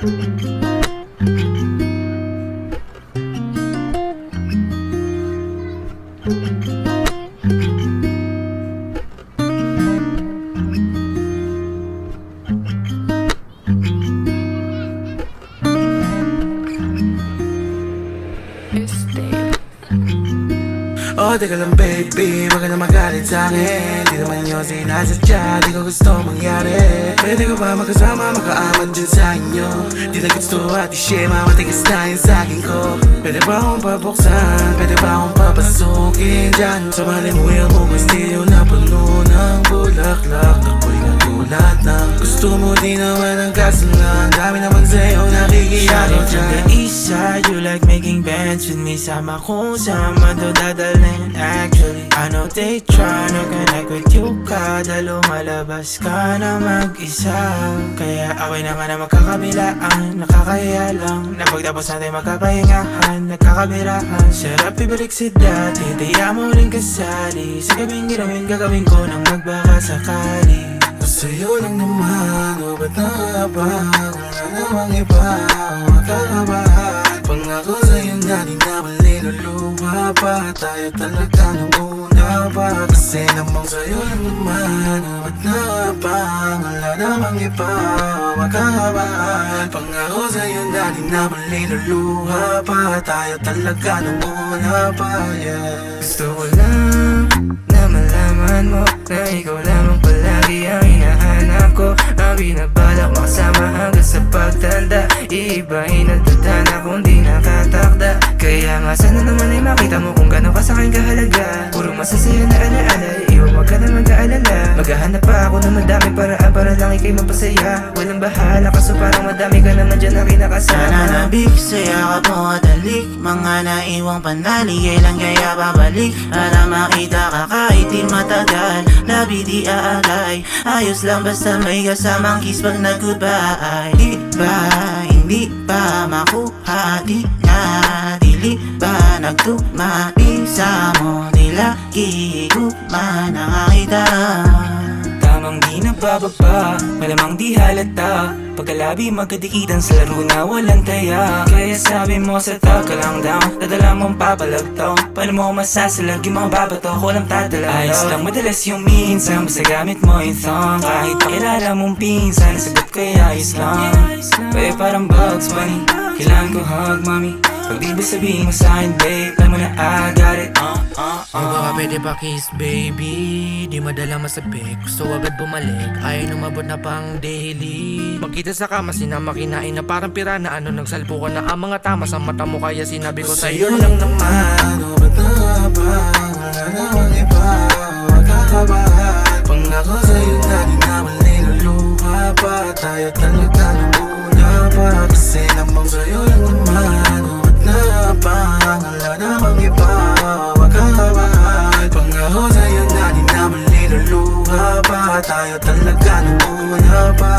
Thank you. Oh, teka lang baby, wag ka na magalit sa'kin Di naman yun sinasadya, di ko gusto mangyari. Pwede ko ba magkasama, makaaman dyan sa inyo? Di na gusto at isyema, matigas na yung saging ko. Pwede ba akong pabuksan, pwede ba akong papasukin dyan? Sa malimuyan mo, kastilyo na puno ng bulaklak. Ako'y nagulat na gusto mo di naman ang kasalan. Dami naman sa'yo nakikiyari dyan the east side, you like making bands with me. Sama kung sama I know they try to connect with you Kada lumalabas ka na mag-isa. Kaya away na nga na magkakabilaan Nakakaya lang. Na pagtapos natin magkapahingahan Nagkakabirahan. Sarap ibalik si dati Taya mo rin kasali. Sa gabing ginawin gagawin ko nang magbaka sakali Sa'yo lang naman, o ba't nakabang Wala namang iba, makakabahan. Pangako sa'yo na di na maliluluwa pa. Tayo talaga nung pa Kasi namang sa'yo naman, ba't nakabang Wala namang iba, makakabahan Pangako sa'yo na di na maliluluwa pa. Tayo talaga nung una pa, yeah. Gusto ko lang na malaman mo Na ikaw lamang palagi ang hinahanap ko. Ang binabalak makasama hanggang sa pagtanda. Iibahin ang tadhana kung di nakatakda. Kaya nga sana naman ay makita mo kung gano'n ka sa akin kahalaga masasaya na alaala Iwan wag ka na mag-aalala. Maghahanap pa ako ng madami paraan para lang ikay mapasaya. Walang bahala kaso parang madami ka naman dyan na kinakasama Nananabik sa yakap mo at halik Mga naiwang panali Kailan kaya babalik. Para makita ka kahit di matagal. Labi di aagay Ayos lang basta may kasamang kiss pag nag-goodbye. Di ba hindi pa makuha? Di na dili ba nagtumari sa mo Lagi man nakakita Tamang di nabababa, malamang di halata. Pagkalabi magkadikitan sa laro na walang taya. Kaya sabi mo sa tag ka lang down Dadala mong papalagtaw Paano mo masasalag yung mga babato ko lang tadala Ayos lang madalas yung minsan Basta gamit mo yung thong. Kahit pakilala mong pinsan Nasagot ko ay ayos lang. Pero parang bugs bunny Kailangan ko hug mommy Pag di ba sabihin mo sa akin babe Alam mo na I got it. Uh, uh, O baka pwede pa kiss baby? Di madala masabik Gusto agad bumalik. Ayaw numabot na pang daily. Magkita sa kama sinama kinain na parang pirana Ano nagsalpo ka na. Ang mga tama sa mata mo Kaya sinabi ko Sa'yo. Sa'yo lang naman, o ba't nakabang Wala namang iba, makakabahan Pangako sa'yo na di na maliluluha pa. Tayo talaga nung una pa. Kasi namang sa'yo lang naman, Wala namang iba, makakabahan Pangako sa'yo na di na maliluluha pa Tayo talaga nung una pa